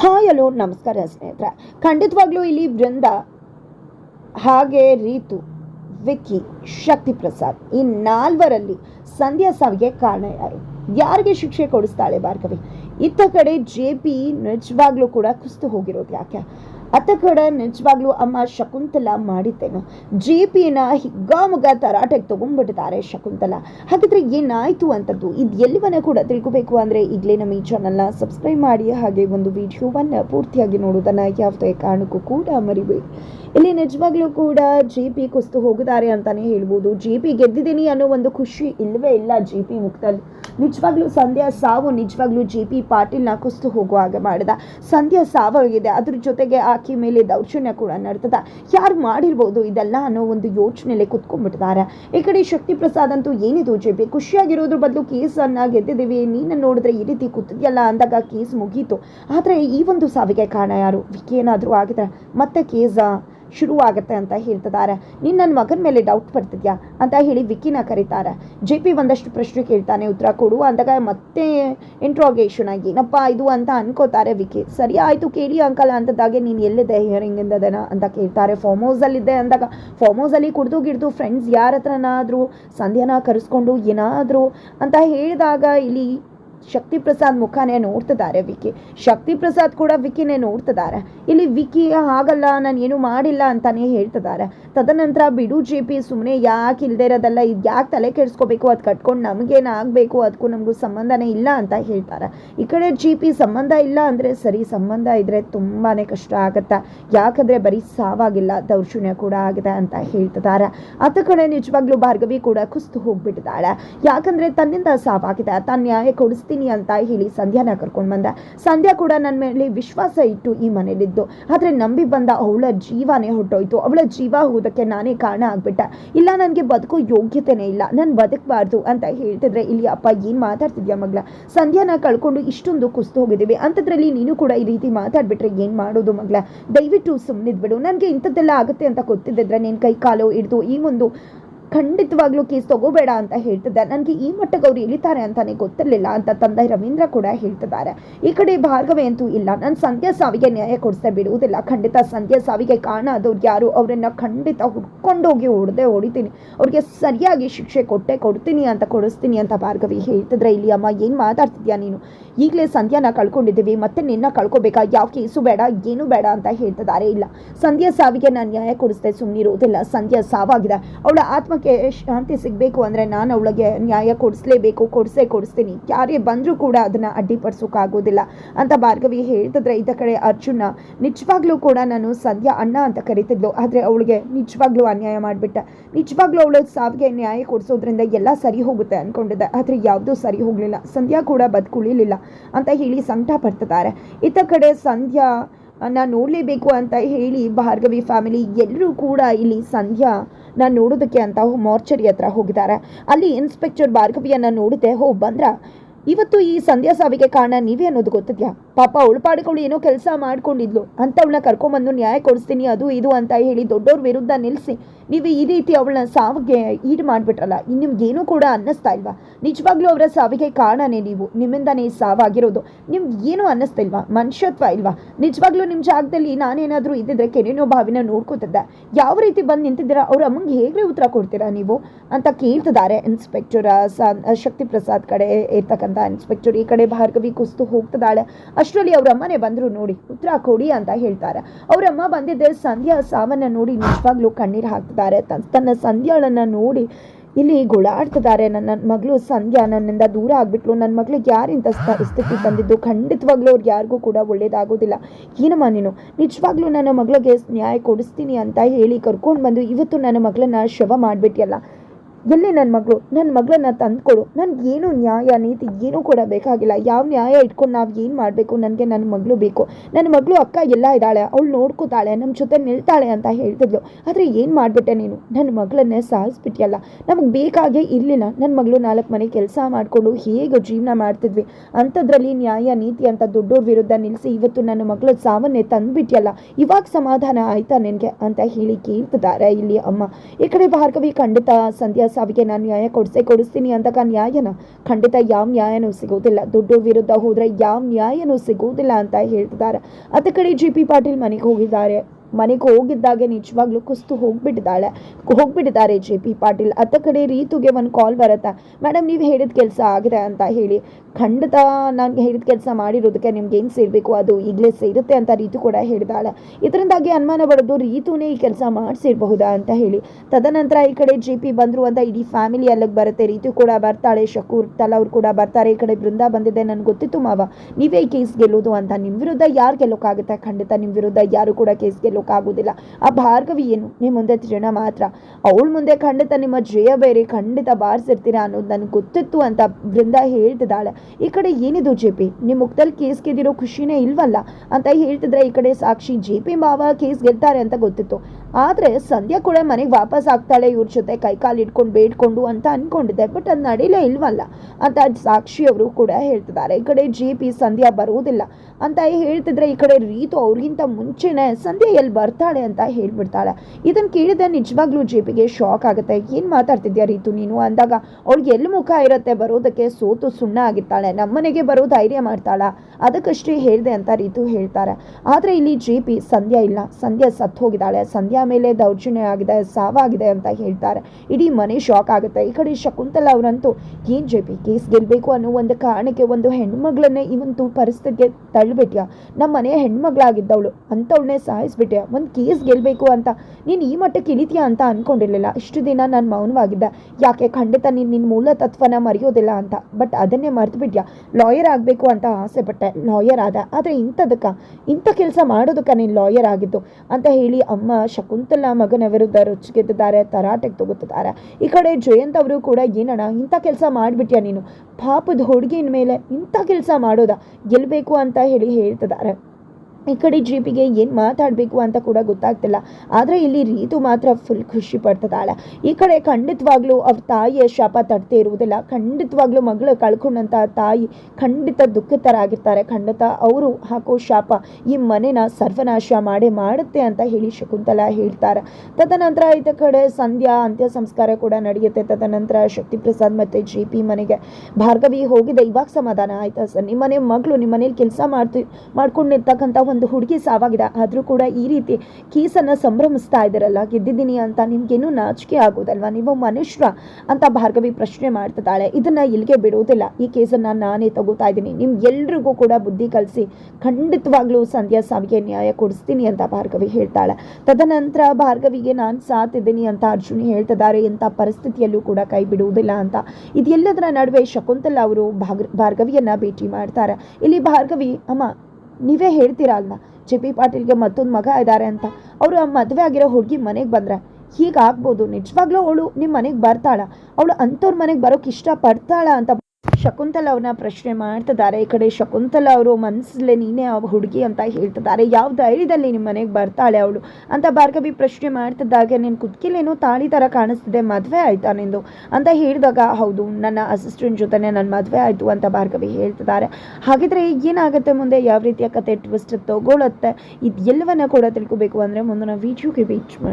Hi, hello, ನಮಸ್ಕಾರ ಸ್ನೇಹಿತರೆ. ಖಂಡಿತವಾಗ್ಲೂ ಇಲ್ಲಿ ಬೃಂದ ಹಾಗೆ ರೀತು, ವಿಕ್ಕಿ ಶಕ್ತಿ ಪ್ರಸಾದ್ ಈ ನಾಲ್ವರಲ್ಲಿ ಸಂಧ್ಯಾ ಸಾವಿಗೆ ಕಾರಣ ಯಾರು? ಯಾರಿಗೆ ಶಿಕ್ಷೆ ಕೊಡಿಸ್ತಾಳೆ ಭಾರ್ಗವಿ? ಇತ್ತ ಕಡೆ ಜೆ ಪಿ ನಿಜವಾಗ್ಲೂ ಕೂಡ ಕುಸ್ತು ಹೋಗಿರೋದು ಯಾಕೆ? ಅತ್ತ ಕಡೆ ನಿಜವಾಗ್ಲೂ ಅಮ್ಮ ಶಕುಂತಲಾ ಮಾಡಿದ್ದೇನು. ಜೆ ಪಿನ ಹಿಗ್ಗಾಮುಗ ತರಾಟೆಗೆ ತಗೊಂಡ್ಬಿಟ್ಟಿದ್ದಾರೆ ಶಕುಂತಲಾ. ಹಾಗಾದ್ರೆ ಏನಾಯ್ತು ಅಂತದ್ದು? ಇದು ಎಲ್ಲಿವನ್ನ ಕೂಡ ತಿಳ್ಕೊಬೇಕು ಅಂದ್ರೆ ಈಗಲೇ ನಮ್ಮ ಈ ಚಾನಲ್ನ ಸಬ್ಸ್ಕ್ರೈಬ್ ಮಾಡಿ ಹಾಗೆ ಒಂದು ವಿಡಿಯೋವನ್ನ ಪೂರ್ತಿಯಾಗಿ ನೋಡೋದನ್ನ ಯಾವುದೇ ಕಾರಣಕ್ಕೂ ಕೂಡ ಮರಿಬೇಡಿ. ಇಲ್ಲಿ ನಿಜವಾಗ್ಲೂ ಕೂಡ ಜೆ ಪಿ ಕುಸ್ತು ಹೋಗಿದ್ದಾರೆ ಅಂತಾನೆ ಹೇಳ್ಬೋದು. ಜೆ ಪಿ ಗೆದ್ದಿದ್ದೀನಿ ಅನ್ನೋ ಒಂದು ಖುಷಿ ಇಲ್ಲವೇ ಇಲ್ಲ ಜೆ ಪಿ ಮುಖದಲ್ಲಿ ನಿಜವಾಗ್ಲೂ ಸಂಧ್ಯಾ ಸಾವು, ನಿಜವಾಗ್ಲೂ ಜೆ ಪಿ ಪಾಟೀಲ್ನ ಕುಸ್ತು ಹೋಗುವ ಹಾಗೆ ಮಾಡಿದ. ಸಂಧ್ಯಾ ಸಾವಾಗಿದೆ ಅದ್ರ ಜೊತೆಗೆ ಆಕೆ ಮೇಲೆ ದೌರ್ಜನ್ಯ ಕೂಡ ನಡ್ತದ. ಯಾರು ಮಾಡಿರ್ಬೋದು ಇದೆಲ್ಲ ಅನ್ನೋ ಒಂದು ಯೋಚನೆಲೆ ಕುತ್ಕೊಂಡ್ಬಿಟ್ಟಿದ್ದಾರೆ. ಈ ಕಡೆ ಶಕ್ತಿ ಪ್ರಸಾದ್ ಅಂತೂ ಏನಿದು ಜೆ ಪಿ ಖುಷಿಯಾಗಿರೋದ್ರ ಬದಲು ಕೇಸನ್ನು ಗೆದ್ದಿದ್ದೀವಿ. ನೀನು ನೋಡಿದ್ರೆ ಈ ರೀತಿ ಕೂತಿದ್ಯಲ್ಲ ಅಂದಾಗ ಕೇಸ್ ಮುಗೀತು. ಆದರೆ ಈ ಒಂದು ಸಾವಿಗೆ ಕಾರಣ ಯಾರು? ವಿಕಿ ಏನಾದರೂ ಆಗಿದ್ರೆ ಮತ್ತೆ ಕೇಸ ಶುರುವಾಗುತ್ತೆ ಅಂತ ಹೇಳ್ತಿದ್ದಾರೆ. ನೀನು ನನ್ನ ಮಗನ ಮೇಲೆ ಡೌಟ್ ಬರ್ತಿದ್ಯಾ ಅಂತ ಹೇಳಿ ವಿಕಿನ ಕರೀತಾರೆ. ಜೆ ಪಿ ಒಂದಷ್ಟು ಪ್ರಶ್ನೆ ಕೇಳ್ತಾನೆ, ಉತ್ತರ ಕೊಡು ಅಂದಾಗ ಮತ್ತೆ ಇಂಟ್ರೋಗೇಷನ್ ಆಗಿ ನಪ್ಪ ಇದು ಅಂತ ಅನ್ಕೋತಾರೆ ವಿಕಿ ಸರಿ ಆಯಿತು ಕೇಳಿ ಅಂಕಲ್ ಅಂತದಾಗೆ ನೀನು ಎಲ್ಲಿದೆ ಹಿಯರಿಂಗ್ ಇಂದದನ ಅಂತ ಕೇಳ್ತಾರೆ. ಫಾರ್ಮ್ ಹೌಸಲ್ಲಿದ್ದೆ ಅಂದಾಗ ಫಾರ್ಮ್ ಹೌಸಲ್ಲಿ ಕುಡ್ದು ಗಿಡ್ದು ಫ್ರೆಂಡ್ಸ್ ಯಾರ ಹತ್ರನಾದರೂ, ಸಂಧ್ಯಾನ ಕರೆಸ್ಕೊಂಡು ಏನಾದರೂ ಅಂತ ಹೇಳಿದಾಗ ಇಲ್ಲಿ ಶಕ್ತಿ ಪ್ರಸಾದ್ ಮುಖಾನೇ ನೋಡ್ತಿದ್ದಾರೆ ವಿಕಿ. ಶಕ್ತಿ ಪ್ರಸಾದ್ ಕೂಡ ವಿಕಿನೇ ನೋಡ್ತಿದ್ದಾರೆ. ಇಲ್ಲಿ ವಿಕಿ ಆಗಲ್ಲ ನಾನು ಏನು ಮಾಡಿಲ್ಲ ಅಂತಾನೆ ಹೇಳ್ತಿದ್ದಾರೆ. ತದನಂತರ ಬಿಡು ಜೆ ಪಿ ಸುಮ್ಮನೆ ಯಾಕೆ ಇಲ್ಲದೆ ಇರೋದಲ್ಲ ಇದು ಯಾಕೆ ತಲೆ ಕೆಡಿಸ್ಕೋಬೇಕು, ಅದು ಕಟ್ಕೊಂಡು ನಮಗೇನು ಆಗಬೇಕು ಅದಕ್ಕೂ ನಮಗೂ ಸಂಬಂಧನೇ ಇಲ್ಲ ಅಂತ ಹೇಳ್ತಾರೆ. ಈ ಕಡೆ ಜಿ ಪಿ ಸಂಬಂಧ ಇಲ್ಲ ಅಂದರೆ ಸರಿ, ಸಂಬಂಧ ಇದ್ರೆ ತುಂಬಾ ಕಷ್ಟ ಆಗುತ್ತೆ. ಯಾಕಂದರೆ ಬರೀ ಸಾವಾಗಿಲ್ಲ, ದೌರ್ಜನ್ಯ ಕೂಡ ಆಗಿದೆ ಅಂತ ಹೇಳ್ತಿದ್ದಾರೆ. ಆತ ಕಡೆ ನಿಜವಾಗ್ಲೂ ಭಾರ್ಗವಿ ಕೂಡ ಕುಸ್ತು ಹೋಗ್ಬಿಟ್ಟಿದ್ದಾಳೆ. ಯಾಕಂದ್ರೆ ತನ್ನಿಂದ ಸಾವಾಗಿದೆ. ತನ್ನ ನ್ಯಾಯ ಕೊಡಿಸ್ತೀನಿ ಅಂತ ಹೇಳಿ ಸಂಧ್ಯಾನ ಕರ್ಕೊಂಡು ಬಂದ. ಸಂಧ್ಯಾ ಕೂಡ ನನ್ನ ಮೇಲೆ ವಿಶ್ವಾಸ ಇಟ್ಟು ಈ ಮನೇಲಿದ್ದು. ಆದರೆ ನಂಬಿ ಬಂದ ಅವಳ ಜೀವನೇ ಹೊಟ್ಟೋಯ್ತು ಅವಳ ಜೀವ ಹೋಗೋದಕ್ಕೆ ನಾನೇ ಕಾರಣ ಆಗ್ಬಿಟ್ಟ. ಇಲ್ಲ, ನನಗೆ ಬದುಕೋ ಯೋಗ್ಯತೆನೇ ಇಲ್ಲ. ನಾನು ಬದುಕಬಾರ್ದು ಅಂತ ಹೇಳ್ತಿದ್ರೆ ಇಲ್ಲಿ ಅಪ್ಪ ಏನು ಮಾತಾಡ್ತಿದ್ಯಾ ಮಗಳ? ಸಂಧ್ಯಾನ ಕಳ್ಕೊಂಡು ಇಷ್ಟೊಂದು ಕುಸ್ತು ಹೋಗಿದ್ದೀವಿ. ಅಂಥದ್ರಲ್ಲಿ ನೀನು ಕೂಡ ಈ ರೀತಿ ಮಾತಾಡ್ಬಿಟ್ರೆ ಏನು ಮಾಡೋದು ಮಗಳ? ದಯವಿಟ್ಟು ಸುಮ್ಮನಿದ್ಬಿಡು ನನಗೆ ಇಂಥದ್ದೆಲ್ಲ ಆಗುತ್ತೆ ಅಂತ ಗೊತ್ತಿದ್ದಿದ್ರೆ ನೀನು ಕೈ ಕಾಲು ಹಿಡಿದು ಈ ಒಂದು ಖಂಡಿತವಾಗ್ಲೂ ಕೇಸ್ ತಗೋಬೇಡ ಅಂತ ಹೇಳ್ತಿದ್ದಾರೆ. ನನಗೆ ಈ ಮಟ್ಟಕ್ಕೆ ಅವ್ರು ಇಳಿತಾರೆ ಅಂತಾನೆ ಗೊತ್ತಿರಲಿಲ್ಲ ಅಂತ ತಂದೆ ರವೀಂದ್ರ ಕೂಡ ಹೇಳ್ತಿದ್ದಾರೆ. ಈ ಕಡೆ ಭಾರ್ಗವೇ ಅಂತೂ ಇಲ್ಲ. ನಾನು ಸಂಧ್ಯಾ ಸಾವಿಗೆ ನ್ಯಾಯ ಕೊಡಿಸ್ತಾ ಬಿಡುವುದಿಲ್ಲ. ಖಂಡಿತ ಸಂಧ್ಯಾ ಸಾವಿಗೆ ಕಾರಣ ಆದವ್ರು ಯಾರು? ಅವರನ್ನ ಖಂಡಿತ ಹುಡ್ಕೊಂಡೋಗಿ ಹೊಡೆದೇ ಹೊಡಿತೀನಿ. ಅವ್ರಿಗೆ ಸರಿಯಾಗಿ ಶಿಕ್ಷೆ ಕೊಟ್ಟೆ ಕೊಡ್ತೀನಿ ಅಂತ ಕೊಡಿಸ್ತೀನಿ ಅಂತ ಭಾರ್ಗವಿ ಹೇಳ್ತಿದ್ರೆ ಇಲ್ಲಿ ಅಮ್ಮ ಏನು ಮಾತಾಡ್ತಿದ್ಯಾ ನೀನು? ಈಗಲೇ ಸಂಧ್ಯಾನ ಕಳ್ಕೊಂಡಿದ್ದೀವಿ. ಮತ್ತೆ ನಿನ್ನ ಕಳ್ಕೊಬೇಕಾ? ಯಾವ ಕೇಸು ಬೇಡ, ಏನು ಬೇಡ ಅಂತ ಹೇಳ್ತಿದ್ದಾರೆ. ಇಲ್ಲ. ಸಂಧ್ಯಾ ಸಾವಿಗೆ ನಾನು ನ್ಯಾಯ ಕೊಡಿಸ್ದೆ ಸುಮ್ಮನಿರುವುದಿಲ್ಲ ಸಂಧ್ಯಾ ಸಾವಾಗಿದೆ. ಅವಳ ಆತ್ಮಕ್ಕೆ ಶಾಂತಿ ಸಿಗಬೇಕು ಅಂದರೆ ನಾನು ಅವಳಿಗೆ ನ್ಯಾಯ ಕೊಡಿಸ್ಲೇಬೇಕು, ಕೊಡಿಸೇ ಕೊಡಿಸ್ತೀನಿ. ಯಾರೇ ಬಂದರೂ ಕೂಡ ಅದನ್ನು ಅಡ್ಡಿಪಡಿಸೋಕ್ಕಾಗೋದಿಲ್ಲ ಅಂತ ಭಾರ್ಗವಿ ಹೇಳ್ತಿದ್ರೆ ಇದ್ದ ಕಡೆ ಅರ್ಜುನ, ನಿಜವಾಗ್ಲೂ ಕೂಡ ನಾನು ಸಂಧ್ಯಾ ಅಣ್ಣ ಅಂತ ಕರಿತಿದ್ಲು, ಆದರೆ ಅವಳಿಗೆ ನಿಜವಾಗ್ಲೂ ಅನ್ಯಾಯ ಮಾಡಿಬಿಟ್ಟ. ನಿಜವಾಗ್ಲೂ ಅವಳ ಸಾವಿಗೆ ನ್ಯಾಯ ಕೊಡಿಸೋದ್ರಿಂದ ಎಲ್ಲ ಸರಿ ಹೋಗುತ್ತೆ ಅಂದ್ಕೊಂಡಿದ್ದೆ ಆದರೆ ಯಾವುದೂ ಸರಿ ಹೋಗಲಿಲ್ಲ. ಸಂಧ್ಯಾ ಕೂಡ ಬದುಕುಳಿಲಿಲ್ಲ ಅಂತ ಹೇಳಿ ಸಂಕಟ ಪಡ್ತಿದ್ದಾರೆ. ಇತ್ತ ಕಡೆ ಸಂಧ್ಯಾ ನಾನು ನೋಡಲೇಬೇಕು ಅಂತ ಹೇಳಿ ಭಾರ್ಗವಿ ಫ್ಯಾಮಿಲಿ ಎಲ್ಲರೂ ಕೂಡ ಇಲ್ಲಿ ಸಂಧ್ಯಾ ನಾನು ನೋಡೋದಕ್ಕೆ ಅಂತ ಮಾರ್ಚರಿ ಹತ್ರ ಹೋಗಿದ್ದಾರೆ. ಅಲ್ಲಿ ಇನ್ಸ್ಪೆಕ್ಟರ್ ಭಾರ್ಗವಿಯನ್ನ ನೋಡಿದೆ ಹೋ ಬಂದ್ರ ಇವತ್ತು ಈ ಸಂಧ್ಯಾ ಸಾವಿಗೆ ಕಾರಣ ನೀವೇ ಅನ್ನೋದು ಗೊತ್ತಿದ್ಯಾ? ಪಾಪ ಅವಳು ಏನೋ ಕೆಲಸ ಮಾಡ್ಕೊಂಡಿದ್ಲು. ಅಂಥವಳನ್ನ ಕರ್ಕೊಂಬಂದು ನ್ಯಾಯ ಕೊಡಿಸ್ತೀನಿ, ಅದು ಇದು ಅಂತ ಹೇಳಿ ದೊಡ್ಡವ್ರ ವಿರುದ್ಧ ನಿಲ್ಲಿಸಿ ನೀವು ಈ ರೀತಿ ಅವಳನ್ನ ಸಾವಿಗೆ ಈಡು ಮಾಡಿಬಿಟ್ರಲ್ಲ ನಿಮ್ಗೇನೂ ಕೂಡ ಅನ್ನಿಸ್ತಾ ಇಲ್ವಾ? ನಿಜವಾಗ್ಲೂ ಅವರ ಸಾವಿಗೆ ಕಾರಣನೇ ನೀವು. ನಿಮ್ಮಿಂದನೇ ಸಾವಾಗಿರೋದು. ನಿಮ್ಗೆ ಏನು ಅನ್ನಿಸ್ತಾ ಇಲ್ವಾ? ಮನುಷ್ಯತ್ವ ಇಲ್ವಾ? ನಿಜವಾಗ್ಲೂ ನಿಮ್ಮ ಜಾಗದಲ್ಲಿ ನಾನೇನಾದರೂ ಇದ್ದಿದ್ರೆ ಕೆರೆನೋ ಬಾವಿನ ನೋಡ್ಕೋತಿದ್ದೆ. ಯಾವ ರೀತಿ ಬಂದು ನಿಂತಿದ್ದೀರಾ? ಅವ್ರ ಅಮ್ಮಂಗೆ ಹೇಗೆ ಉತ್ತರ ಕೊಡ್ತೀರಾ ನೀವು? ಅಂತ ಕೇಳ್ತಿದ್ದಾರೆ ಇನ್ಸ್ಪೆಕ್ಟರ್ ಶಕ್ತಿ ಪ್ರಸಾದ್ ಕಡೆ, ಇರ್ತಕ್ಕಂಥ ಇನ್ಸ್ಪೆಕ್ಟರ್ ಈ ಕಡೆ ಭಾರ್ಗವಿ ಕುಸ್ತು ಹೋಗ್ತದಾಳೆ ಅಷ್ಟರಲ್ಲಿ ಅವ್ರ ಅಮ್ಮನೇ ಬಂದರು ನೋಡಿ, ಉತ್ತರ ಕೊಡಿ ಅಂತ ಹೇಳ್ತಾರೆ. ಅವರಮ್ಮ ಬಂದಿದ್ದೆ ಸಂಧ್ಯಾ ಸಾವನ್ನ ನೋಡಿ ನಿಜವಾಗ್ಲೂ ಕಣ್ಣೀರು ಹಾಕ್ತಿದ್ದಾರೆ. ತನ್- ತನ್ನ ಸಂಧ್ಯಾಳನ್ನ ನೋಡಿ ಇಲ್ಲಿ ಗೊಳಾಡ್ತಿದ್ದಾರೆ. ನನ್ನ ಮಗಳು ಸಂಧ್ಯಾ ನನ್ನಿಂದ ದೂರ ಆಗ್ಬಿಟ್ಲು. ನನ್ನ ಮಗಳಿಗೆ ಯಾರಿಂತ ಸ್ಥಿತಿ ತಂದಿದ್ದು? ಖಂಡಿತವಾಗ್ಲೂ ಅವ್ರಿಗೆ ಯಾರಿಗೂ ಕೂಡ ಒಳ್ಳೇದಾಗೋದಿಲ್ಲ. ಏನಮ್ಮ ನೀನು? ನಿಜವಾಗ್ಲೂ ನನ್ನ ಮಗಳಿಗೆ ನ್ಯಾಯ ಕೊಡಿಸ್ತೀನಿ ಅಂತ ಹೇಳಿ ಕರ್ಕೊಂಡು ಬಂದು ಇವತ್ತು ನನ್ನ ಮಗಳನ್ನ ಶವ ಮಾಡಿಬಿಟ್ಟಿಯಲ್ಲ ಎಲ್ಲಿ ನನ್ನ ಮಗಳು? ನನ್ನ ಮಗಳನ್ನ ತಂದ್ಕೊಡು. ನನ್ಗೆ ಏನು ನ್ಯಾಯ, ನೀತಿ ಏನೂ ಕೂಡ ಬೇಕಾಗಿಲ್ಲ. ಯಾವ ನ್ಯಾಯ ಇಟ್ಕೊಂಡು ನಾವು ಏನು ಮಾಡಬೇಕು? ನನಗೆ ನನ್ನ ಮಗಳು ಬೇಕು. ನನ್ನ ಮಗಳು ಅಕ್ಕ ಎಲ್ಲ ಇದ್ದಾಳೆ. ಅವಳು ನೋಡ್ಕೋತಾಳೆ. ನಮ್ಮ ಜೊತೆ ನಿಲ್ತಾಳೆ ಅಂತ ಹೇಳ್ತಿದ್ಲು. ಆದರೆ ಏನು ಮಾಡಿಬಿಟ್ಟೆ ನೀನು? ನನ್ನ ಮಗಳನ್ನೇ ಸಾಯಿಸ್ಬಿಟ್ಟಿಯಲ್ಲ ನಮಗೆ ಬೇಕಾಗೇ ಇರಲಿಲ್ಲ ನನ್ನ ಮಗಳು ನಾಲ್ಕು ಮನೆ ಕೆಲಸ ಮಾಡಿಕೊಂಡು ಹೇಗೆ ಜೀವನ ಮಾಡ್ತಿದ್ವಿ? ಅಂಥದ್ರಲ್ಲಿ ನ್ಯಾಯ, ನೀತಿ ಅಂತ ದೊಡ್ಡವ್ರ ವಿರುದ್ಧ ನಿಲ್ಲಿಸಿ ಇವತ್ತು ನನ್ನ ಮಗಳ ಸಾವನ್ನೇ ತಂದುಬಿಟ್ಟಿಯಲ್ಲ ಇವಾಗ ಸಮಾಧಾನ ಆಯ್ತಾ ನಿನಗೆ? ಅಂತ ಹೇಳಿ ಕೇಳ್ತಿದ್ದಾರೆ ಇಲ್ಲಿ ಅಮ್ಮ. ಈ ಕಡೆ ಭಾರ್ಗವಿ, ಖಂಡಿತ, ಸಂಧ್ಯಾ ಸಾವಿಗೆ ನಾನು ನ್ಯಾಯ ಕೊಡಿಸೇ, ಕೊಡಿಸ್ತೀನಿ ಅಂತಕ ನ್ಯಾಯನ? ಖಂಡಿತ ಯಾವ ನ್ಯಾಯನೂ ಸಿಗೋದಿಲ್ಲ ದುಡ್ಡು ವಿರುದ್ಧ ಹೋದರೆ ಯಾವ ನ್ಯಾಯನೂ ಸಿಗೋದಿಲ್ಲ ಅಂತ ಹೇಳ್ತಿದ್ದಾರೆ. ಅತ್ತ ಕಡೆ ಜಿ ಪಿ ಪಾಟೀಲ್ ಮನೆಗೆ ಹೋಗಿದ್ದಾರೆ. ಮನೆಗೆ ಹೋಗಿದ್ದಾಗೆ ನಿಜವಾಗ್ಲೂ ಕುಸ್ತು ಹೋಗ್ಬಿಟ್ಟಿದ್ದಾಳೆ. ಹೋಗ್ಬಿಟ್ಟಿದ್ದಾರೆ ಜೆ ಪಿ ಪಾಟೀಲ್. ಅತ್ತ ಕಡೆ ರೀತುಗೆ ಒಂದು ಕಾಲ್ ಬರುತ್ತೆ? ಮೇಡಮ್ ನೀವು ಹೇಳಿದ ಕೆಲಸ ಆಗಿದೆ ಅಂತ ಹೇಳಿ. ಖಂಡಿತ ನಾನು ಹೇಳಿದ ಕೆಲಸ ಮಾಡಿರೋದಕ್ಕೆ ನಿಮ್ಗೆ ಏನು ಸೇರಬೇಕು? ಅದು ಈಗಲೇ ಸೇರುತ್ತೆ ಅಂತ ರೀತು ಕೂಡ ಹೇಳಿದಾಳೆ. ಇದರಿಂದಾಗಿ ಅನುಮಾನ ಬರೋದು ರೀತುನೇ ಈ ಕೆಲಸ ಮಾಡಿಸಿರಬಹುದಾ? ಅಂತ ಹೇಳಿ. ತದನಂತರ ಈ ಕಡೆ ಜೆ ಪಿ ಬಂದರು ಅಂತ ಇಡೀ ಫ್ಯಾಮಿಲಿ ಅಲ್ಲಿಗೆ ಬರುತ್ತೆ. ರೀತು ಕೂಡ ಬರ್ತಾಳೆ. ಶಕೂರ್ ತಲವ್ರು ಕೂಡ ಬರ್ತಾರೆ. ಈ ಕಡೆ ಬೃಂದ ಬಂದಿದೆ ನನಗೆ ಗೊತ್ತಿತ್ತು ಮಾವ. ನೀವೇ ಈ ಕೇಸ್ ಗೆಲ್ಲೋದು ಅಂತ. ನಿಮ್ಮ ವಿರುದ್ಧ ಯಾರು ಗೆಲ್ಲೋಕ್ಕಾಗುತ್ತೆ ಖಂಡಿತ ನಿಮ್ಮ ವಿರುದ್ಧ ಯಾರು ಕೂಡ ಕೇಸ್ ಗೆಲ್ಲೋಕ್ಕಾಗೋದಿಲ್ಲ ಆ ಭಾರ್ಗವಿ ಏನು? ನಿಮ್ಮ ಮುಂದೆ ತ್ರಿಣ ಮಾತ್ರ. ಅವಳ ಮುಂದೆ ಖಂಡಿತ ನಿಮ್ಮ ಜಯ ಬೇರೆ, ಖಂಡಿತ ಬಾರಿಸಿರ್ತೀರಾ ಅನ್ನೋದು ನನಗೆ ಗೊತ್ತಿತ್ತು ಅಂತ ಬೃಂದ ಹೇಳ್ತಿದ್ದಾಳೆ. ಈ ಕಡೆ ಏನಿದು ಜೆ ಪಿ? ನಿಮ್ಮ ಮುಖದಲ್ಲಿ ಕೇಸ್ ಗೆದ್ದಿರೋ ಖುಷಿನೇ ಇಲ್ವಲ್ಲ? ಅಂತ ಹೇಳ್ತಿದ್ರೆ ಈ ಕಡೆ ಸಾಕ್ಷಿ ಜೆ ಪಿ ಮಾವ ಕೇಸ್ ಗೆಲ್ತಾರೆ ಅಂತ ಗೊತ್ತಿತ್ತು. ಆದರೆ ಸಂಧ್ಯಾ ಕೂಡ ಮನೆಗೆ ವಾಪಸ್ ಆಗ್ತಾಳೆ, ಇವ್ರ ಜೊತೆ ಕೈಕಾಲು ಇಟ್ಕೊಂಡು ಬೇಡ್ಕೊಂಡು ಅಂತ ಅನ್ಕೊಂಡಿದ್ದೆ. ಬಟ್ ಅದು ನಡೀಲೇ ಇಲ್ವಲ್ಲ? ಅಂತ ಸಾಕ್ಷಿ ಅವರು ಕೂಡ ಹೇಳ್ತಿದ್ದಾರೆ. ಈ ಕಡೆ ಜೆ ಪಿ, ಸಂಧ್ಯಾ ಬರುವುದಿಲ್ಲ. ಅಂತ ಹೇಳ್ತಿದ್ರೆ ಈ ಕಡೆ ರೀತು ಅವ್ರಿಗಿಂತ ಮುಂಚೆನೆ ಸಂಧ್ಯಾ ಎಲ್ಲಿ ಬರ್ತಾಳೆ ಅಂತ ಹೇಳ್ಬಿಡ್ತಾಳೆ. ಇದನ್ನು ಕೇಳಿದ ನಿಜವಾಗ್ಲೂ ಜೆ ಪಿಗೆ ಶಾಕ್ ಆಗುತ್ತೆ. ಏನು ಮಾತಾಡ್ತಿದ್ಯಾ ರೀತು ನೀನು? ಅಂದಾಗ ಅವಳಿಗೆ ಎಲ್ಲಿ ಮುಖ ಇರುತ್ತೆ ಬರೋದಕ್ಕೆ ಸೋತು ಸುಣ್ಣ ಆಗಿರ್ತಾಳೆ. ನಮ್ಮನೆಗೆ ಬರೋ ಧೈರ್ಯ ಮಾಡ್ತಾಳ. ಅದಕ್ಕಷ್ಟೇ ಹೇಳಿದೆ ಅಂತ ರೀತು ಹೇಳ್ತಾರೆ. ಆದರೆ ಇಲ್ಲಿ ಜೆ ಸಂಧ್ಯಾ ಇಲ್ಲ. ಸಂಧ್ಯಾ ಸತ್ತು ಹೋಗಿದ್ದಾಳೆ ಸಂಧ್ಯಾ ಮೇಲೆ ದೌರ್ಜನ್ಯ ಆಗಿದೆ, ಸಾವಾಗಿದೆ ಅಂತ ಹೇಳ್ತಾರೆ. ಇಡೀ ಮನೆ ಶಾಕ್ ಆಗುತ್ತೆ. ಈ ಕಡೆ ಶಕುಂತಲಾ ಅವರಂತೂ, ಏನು ಜೆ ಕೇಸ್ ಗೆಲ್ಲಬೇಕು ಅನ್ನೋ ಒಂದು ಕಾರಣಕ್ಕೆ ಒಂದು ಹೆಣ್ಮಗಳನ್ನೇ ಇವಂತೂ ಪರಿಸ್ಥಿತಿಗೆ ತಳ್ಳಿಬಿಟ್ಯಾ? ನಮ್ಮ ಮನೆಯ ಹೆಣ್ಮಗಳಾಗಿದ್ದವಳು ಅಂಥವಳನ್ನೇ ಸಾಯಿಸ್ಬಿಟ್ಯಾ ಒಂದು ಕೇಸ್ ಗೆಲ್ಲಬೇಕು ಅಂತ. ನೀನು ಈ ಮಟ್ಟಕ್ಕೆ ಇಳಿತೀಯಾ ಅಂತ ಅಂದ್ಕೊಂಡಿರಲಿಲ್ಲ ಇಷ್ಟು ದಿನ ನಾನು ಮೌನವಾಗಿದ್ದೆ. ಯಾಕೆ? ಖಂಡಿತ ನೀನು ನಿನ್ನ ಮೂಲ ತತ್ವನ ಮರೆಯೋದಿಲ್ಲ ಅಂತ. ಬಟ್ ಅದನ್ನೇ ಮರೆತುಬಿಟ್ಯಾ? ಲಾಯರ್ ಆಗಬೇಕು ಅಂತ ಆಸೆ ಪಟ್ಟೆ ಲಾಯರ್ ಆದ. ಆದರೆ ಇಂಥದಕ್ಕೆ? ಇಂಥ ಕೆಲಸ ಮಾಡೋದಕ್ಕೆ ನೀನು ಲಾಯರ್ ಆಗಿದ್ದು? ಅಂತ ಹೇಳಿ ಅಮ್ಮ ಶಕುಂತಲಾ ಮಗನ ವಿರುದ್ಧ ರುಚಿಗೆದ್ದಿದ್ದಾರೆ ತರಾಟೆಗೆ ತಗೋತಿದ್ದಾರೆ ಈ ಕಡೆ ಜಯಂತ್ ಅವರು ಕೂಡ, ಏನಣ್ಣ? ಇಂಥ ಕೆಲಸ ಮಾಡಿಬಿಟ್ಯಾ ನೀನು? ಪಾಪದ ಹುಡುಗಿನ ಮೇಲೆ ಇಂಥ ಕೆಲಸ ಮಾಡೋದ? ಗೆಲ್ಲಬೇಕು ಅಂತ ಹೇಳಿ ಹೇಳ್ತಿದ್ದಾರೆ. ಈ ಕಡೆ ಜೀಪಿಗೆ ಏನು ಮಾತಾಡಬೇಕು ಅಂತ ಕೂಡ ಗೊತ್ತಾಗ್ತಿಲ್ಲ. ಆದರೆ ಇಲ್ಲಿ ರೀತು ಮಾತ್ರ ಫುಲ್ ಖುಷಿ ಪಡ್ತಿದ್ದಾಳೆ. ಈ ಕಡೆ ಖಂಡಿತವಾಗ್ಲೂ ಅವ್ರ ತಾಯಿಯ ಶಾಪ ತಡ್ತೇ ಇರುವುದಿಲ್ಲ. ಖಂಡಿತವಾಗ್ಲೂ ಮಗಳು ಕಳ್ಕೊಂಡಂಥ ತಾಯಿ ಖಂಡಿತ ದುಃಖಿತರಾಗಿರ್ತಾರೆ ಖಂಡಿತ ಅವರು ಹಾಕೋ ಶಾಪ ಈ ಮನೆನ ಸರ್ವನಾಶ ಮಾಡೇ ಮಾಡುತ್ತೆ ಅಂತ ಹೇಳಿ ಶಕುಂತಲ ಹೇಳ್ತಾರೆ. ತದನಂತರ ಈತ ಕಡೆ ಸಂಧ್ಯಾ ಅಂತ್ಯ ಸಂಸ್ಕಾರ ಕೂಡ ನಡೆಯುತ್ತೆ. ತದನಂತರ ಶಕ್ತಿ ಪ್ರಸಾದ್ ಮತ್ತು ಜಿ ಪಿ ಮನೆಗೆ ಭಾರ್ಗವಿ ಹೋಗಿದೆ. ಇವಾಗ ಸಮಾಧಾನ ಆಯ್ತಾ ಸರ್? ನಿಮ್ಮ ಮನೆ ಮಗಳು ನಿಮ್ಮ ಮನೇಲಿ ಕೆಲಸ ಮಾಡ್ತಿ ಮಾಡ್ಕೊಂಡಿರ್ತಕ್ಕಂಥ ಒಂದು ಹುಡುಗಿ ಸಾವಾಗಿದೆ. ಆದರೂ ಕೂಡ ಈ ರೀತಿ ಕೀಸನ್ನು ಸಂಭ್ರಮಿಸ್ತಾ ಇದ್ದಾರಲ್ಲ, ಗೆದ್ದಿದ್ದೀನಿ ಅಂತ ನಿಮಗೇನು ನಾಚಿಕೆ ಆಗೋದಲ್ವಾ? ನೀವು ಮನುಷ್ಯ ಅಂತ ಭಾರ್ಗವಿ ಪ್ರಶ್ನೆ ಮಾಡ್ತಿದ್ದಾಳೆ. ಇದನ್ನು ಇಲ್ಲಿಗೆ ಬಿಡೋದಿಲ್ಲ ಈ ಕೇಸನ್ನು ನಾನೇ ತಗೋತಾ ಇದ್ದೀನಿ. ನಿಮ್ಗೆಲ್ರಿಗೂ ಕೂಡ ಬುದ್ಧಿ ಕಲಿಸಿ ಖಂಡಿತವಾಗ್ಲೂ ಸಂಧ್ಯಾ ಸಾವಿಗೆ ನ್ಯಾಯ ಕೊಡಿಸ್ತೀನಿ ಅಂತ ಭಾರ್ಗವಿ ಹೇಳ್ತಾಳೆ. ತದನಂತರ ಭಾರ್ಗವಿಗೆ ನಾನು ಸಾತ್ ಇದ್ದೀನಿ ಅಂತ ಅರ್ಜುನಿ ಹೇಳ್ತಿದ್ದಾರೆ. ಇಂಥ ಪರಿಸ್ಥಿತಿಯಲ್ಲೂ ಕೂಡ ಕೈ ಬಿಡುವುದಿಲ್ಲ ಅಂತ. ಇದೆಲ್ಲದರ ನಡುವೆ ಶಕುಂತಲಾ ಅವರು ಭಾರ್ಗವಿಯನ್ನ ಭೇಟಿ ಮಾಡ್ತಾರೆ. ಇಲ್ಲಿ ಭಾರ್ಗವಿ, ಅಮ್ಮ ನೀವೇ ಹೇಳ್ತೀರಾ ಅಲ್ವಾ ಜೆ ಪಿ ಪಾಟೀಲ್ಗೆ ಮತ್ತೊಂದು ಮಗ ಇದ್ದಾರೆ ಅಂತ. ಅವರು ಮದುವೆ ಆಗಿರೋ ಹುಡುಗಿ ಮನೆಗೆ ಬಂದರೆ. ಹೀಗಾಗ್ಬೋದು ನಿಜವಾಗ್ಲೂ ಅವಳು ನಿಮ್ಮ ಮನೆಗೆ ಬರ್ತಾಳ. ಅವಳು ಅಂಥವ್ರ ಮನೆಗೆ ಬರೋಕೆ ಇಷ್ಟಪಡ್ತಾಳ ಅಂತ ಶಕುಂತಲ ಅವ್ರನ್ನ ಪ್ರಶ್ನೆ ಮಾಡ್ತಿದ್ದಾರೆ. ಈ ಕಡೆ ಶಕುಂತಲ ಅವರು ಮನಸ್ಸಲ್ಲೇ ನೀನೇ ಆ ಹುಡುಗಿ ಅಂತ ಹೇಳ್ತಿದ್ದಾರೆ. ಯಾವ ಧೈರ್ಯದಲ್ಲಿ ನಿಮ್ಮ ಮನೆಗೆ ಬರ್ತಾಳೆ ಅವಳು? ಅಂತ ಭಾರ್ಗವಿ ಪ್ರಶ್ನೆ ಮಾಡ್ತಿದ್ದಾಗ ನಿನ್ನ ಕುದ್ಕಿಲೇನೋ ತಾಳಿ ಥರ ಕಾಣಿಸ್ತಿದೆ, ಮದುವೆ ಆಯ್ತಾ ನಿಂದು? ಅಂತ ಹೇಳಿದಾಗ, ಹೌದು, ನನ್ನ ಅಸಿಸ್ಟೆಂಟ್ ಜೊತೆನೇ ನನ್ನ ಮದುವೆ ಆಯಿತು, ಅಂತ ಭಾರ್ಗವಿ ಹೇಳ್ತಿದ್ದಾರೆ. ಹಾಗಿದ್ರೆ ಏನಾಗುತ್ತೆ ಮುಂದೆ? ಯಾವ ರೀತಿಯ ಕತೆ ಟ್ವಿಸ್ಟ್ ತಗೊಳುತ್ತೆ? ಇದು ಎಲ್ಲವನ್ನ ಕೂಡ ತಿಳ್ಕೊಬೇಕು ಅಂದರೆ ಮುಂದಿನ ವಿಡಿಯೋಗೆ ವೀಚ್ ಮಾಡಿ